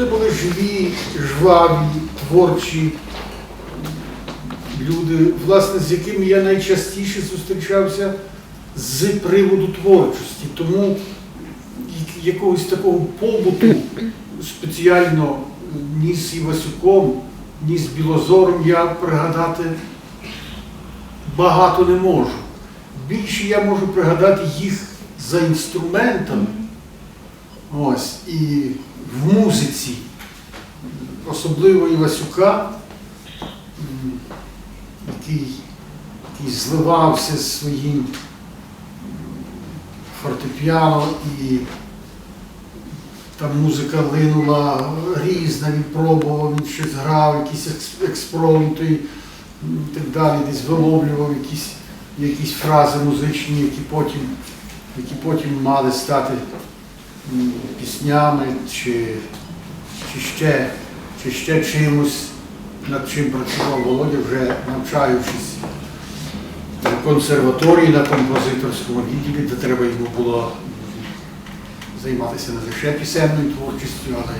Це були живі, жваві, творчі люди, власне, з якими я найчастіше зустрічався з приводу творчості. Тому якогось такого побуту спеціально ні з Івасюком, ні з Білозором я пригадати багато не можу. Більше я можу пригадати їх за інструментами. Ось, і в музиці, особливо Івасюка, який, який зливався з своїм фортепіано і там музика линула різна, він пробував, він щось грав, якісь експромти і так далі, десь виловлював якісь, якісь фрази музичні, які потім, які потім мали стати піснями чи, чи, ще, чи ще чимось, над чим працював Володя, вже навчаючись в консерваторії на композиторському відділі, де треба йому було займатися не лише пісенною творчістю, але,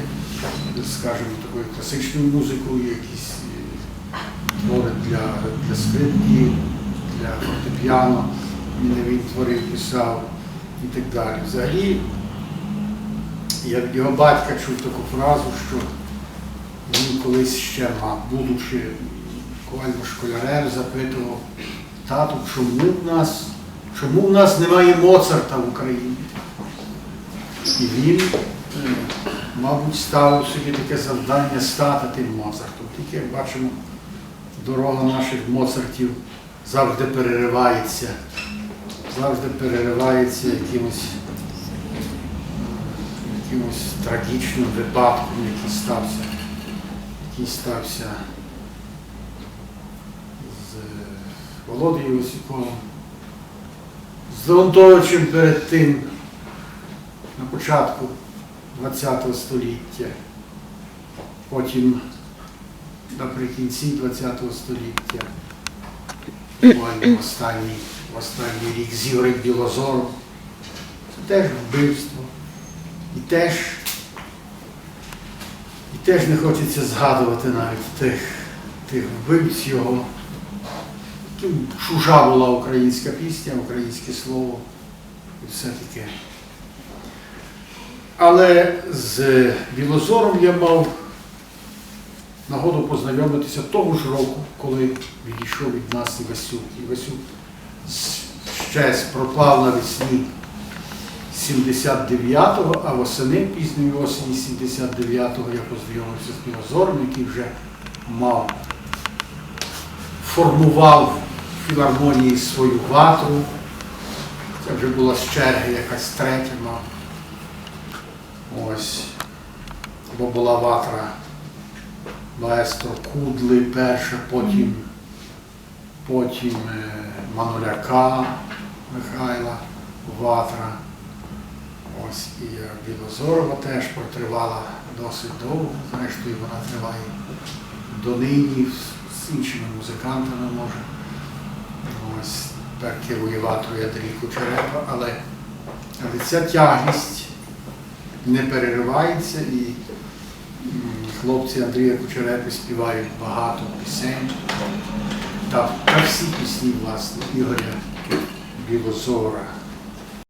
скажімо, такою класичною музикою, якісь е, твори для, для скрипки, для фортепіано, він він творив, писав і так далі. Взагалі, я від його батька чув таку фразу, що він колись ще, будучи буквально школярем, запитував, тату, чому в нас, чому в нас немає Моцарта в Україні? І він, мабуть, ставив собі таке завдання стати тим Моцартом. Тільки, як бачимо, дорога наших Моцартів завжди переривається, завжди переривається якимось, якимось трагічним випадком, який стався, який стався з Володією Осіковим, з Леонтовичем перед тим на початку ХХ століття, потім наприкінці ХХ століття, буквально в останній, останній рік зіврик Білозору. Це теж вбивство. І теж, і теж не хочеться згадувати навіть тих, тих вбивць його. Чужа була українська пісня, українське слово і все таке. Але з Білозором я мав нагоду познайомитися того ж року, коли відійшов від нас Івасюк. Івасюк з- щез пропав навесні 79-го, а восени пізньої осені 79-го я познайомився з Білозором, який вже мав, формував в філармонії свою ватру. Це вже була з черги якась третя. Ось. Бо була ватра маестро Кудли перша, потім, потім е, Мануляка Михайла Ватра. Ось Білозорова теж протривала досить довго. Зрештою, вона триває донині з- іншими музикантами може. Ось так керує ватрою Андрій Кучерепа, але, але ця тягність не переривається і хлопці Андрія Кучерепи співають багато пісень. Та, та всі пісні, власне, Ігоря Білозора.